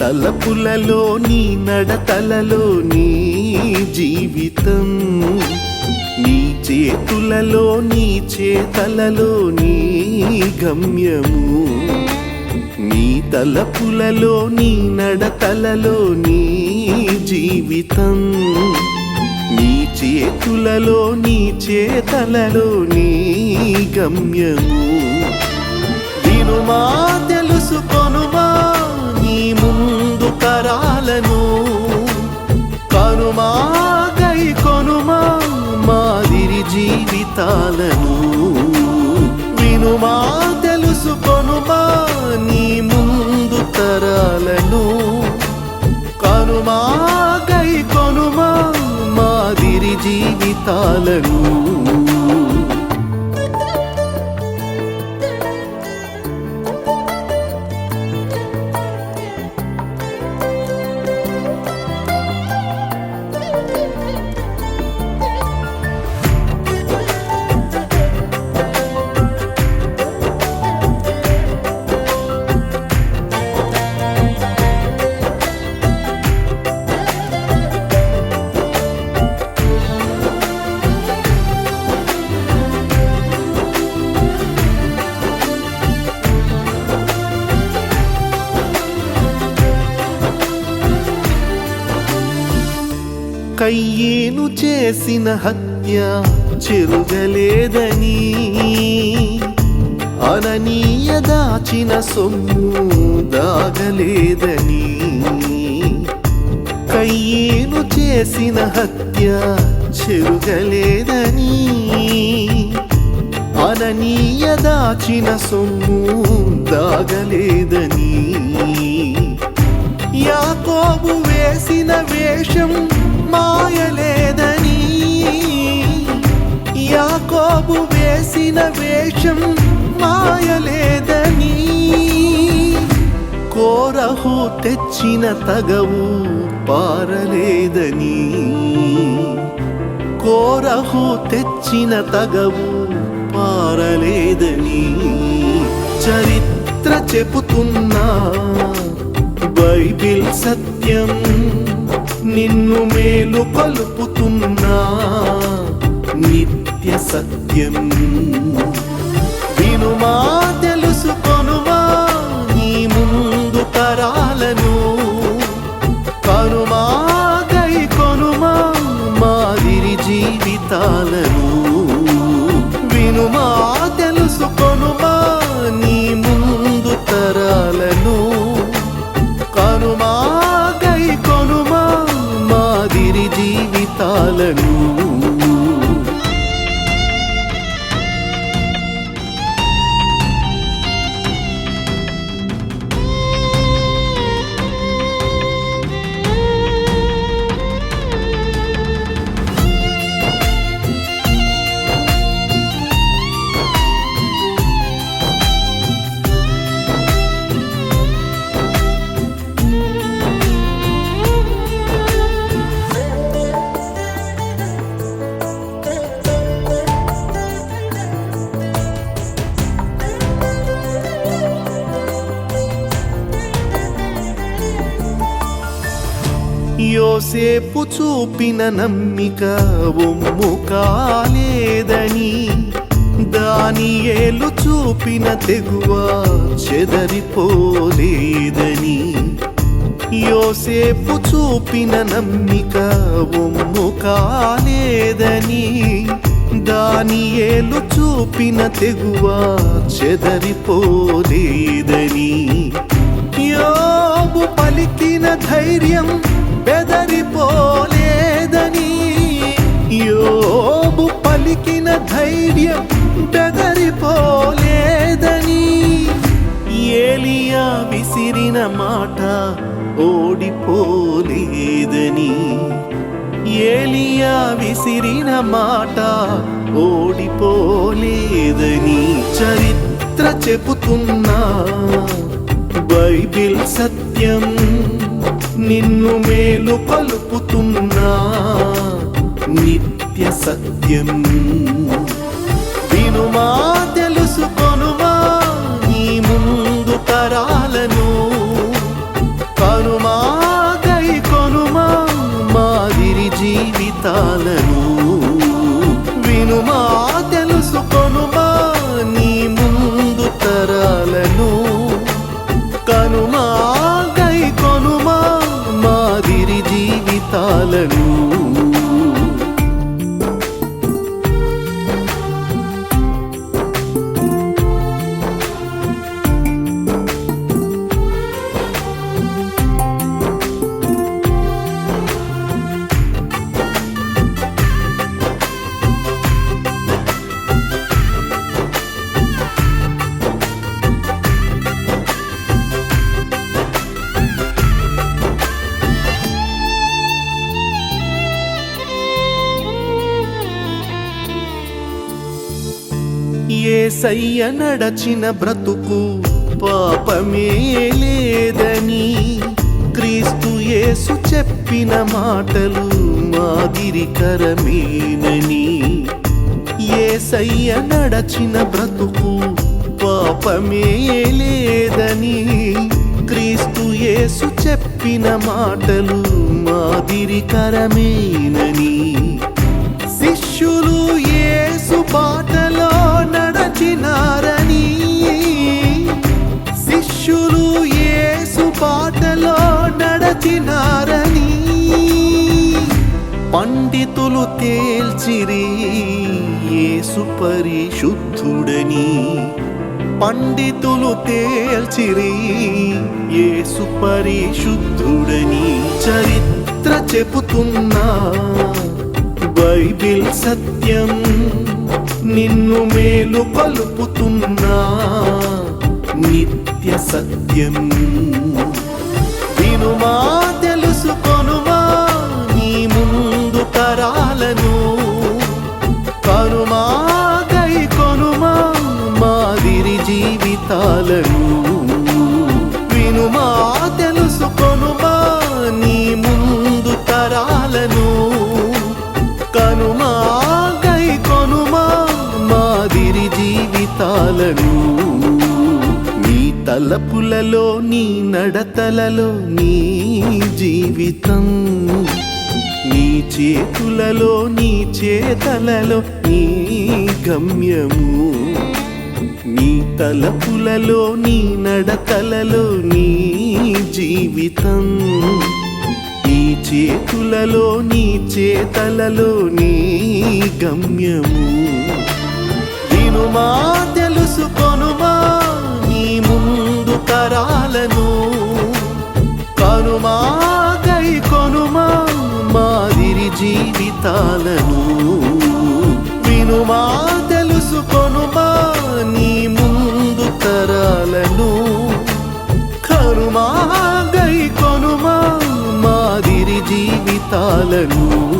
తలపులలో నీ నడతలలో నీ జీవితం. నీ చేతులలో నీ చేతలలో నీ గమ్యము. నీ తలపులలో నీ నడతలలో నీ జీవితం. నీ చేతులలో నీ చేతలలో నీ గమ్యము. వినుమా తెలుసుకొనుమా కనుమా గై కొనుమా మాదిరి జీవితాలను. వినుమా తెలుసుకొనుమా నీ ముందు తరాలను. కనుమా గై కొనుమా మాదిరి జీవితాలను. కయ్యేను చేసిన హత్య చెరుగలేదని. అననీయ దాచిన సొమ్ము దాగలేదని. కయ్యేను చేసిన హత్య చెరుగలేదని. అననీయ దాచిన సొమ్ము దాగలేదని. యాకోబు వేసిన వేషం బాబు వేసిన వేషం మాయలేదని. కోరహు తెచ్చిన తగవు పారలేదని. కోరహు తెచ్చిన తగవు పారలేదని. చరిత్ర చెబుతున్నా బైబిల్ సత్యం నిన్ను మేలు కలుపుతున్నా. సత్యం వినుమా తెలుసుకొనుమా నీ ముందు తరాలను. కనుమా గై కొనుమా మాదిరి జీవితాలను. వినుమా యోసేపు చూపిన నమ్మిక ఒమ్ము కాలేదని. దాని ఏలు చూపిన తెగువ చెదరిపోలేదని. యోసేపు చూపిన నమ్మిక ఒమ్ము కాలేదని. దాని ఏలు చూపిన తెగువ చెదరిపోలేదని. యోబు పలికిన ధైర్యం బెదరిపోలేదని యోబు పలికిన ధైర్యం బెదరిపోలేదని ఏలియా విసిరిన మాట ఓడిపోలేదని ఏలియా విసిరిన మాట ఓడిపోలేదని చరిత్ర చెబుతున్నా బైబిల్ సత్యం నిన్ను మేలు పలుకుతున్నా. నిత్య సత్యం. వినుమా? ఏసయ్య నడచిన బ్రతుకు పాపమే లేదని క్రీస్తు యేసు చెప్పిన మాటలు మాదిరికరమేనని ఏసయ్య నడచిన బ్రతుకు పాపమే లేదని క్రీస్తు యేసు చెప్పిన మాటలు మాదిరికరమేనని శిష్యులు యేసు బాటలో నడచినారని శిష్యులు ఏసు పాటలో నడచినారని. పండితులు తేల్చిరి ఏసు పరిశుద్ధుడని. పండితులు తేల్చిరి ఏసు పరిశుద్ధుడని. చరిత్ర చెబుతున్నా బైబిల్ సత్యం నిన్ను మేలు కలుపుతున్నా నిత్య సత్యం. వినుమా తెలుసుకొనుమా నీ ముందు తరాలను. కనుమా కై కొనుమా మాదిరి జీవితాలను. జీవితాలను నీ తలపులలో నీ నడతలలో నీ జీవితం. నీ చేతులలో నీ చేతలలో నీ గమ్యము. నీ తలపులలో నీ నడతలలో నీ జీవితం. నీ చేతులలో నీ చేతలలో నీ గమ్యము. తెలుసుకొనుమా తెలుసుకొనుమా నీ ముందు తరాలను. కనుమా కై కొనుమా మాదిరి జీవితాలను. వినుమా తెలుసుకొనుమా నీ ముందు తరాలను. కనుమా కై కొనుమా మాదిరి జీవితాలను.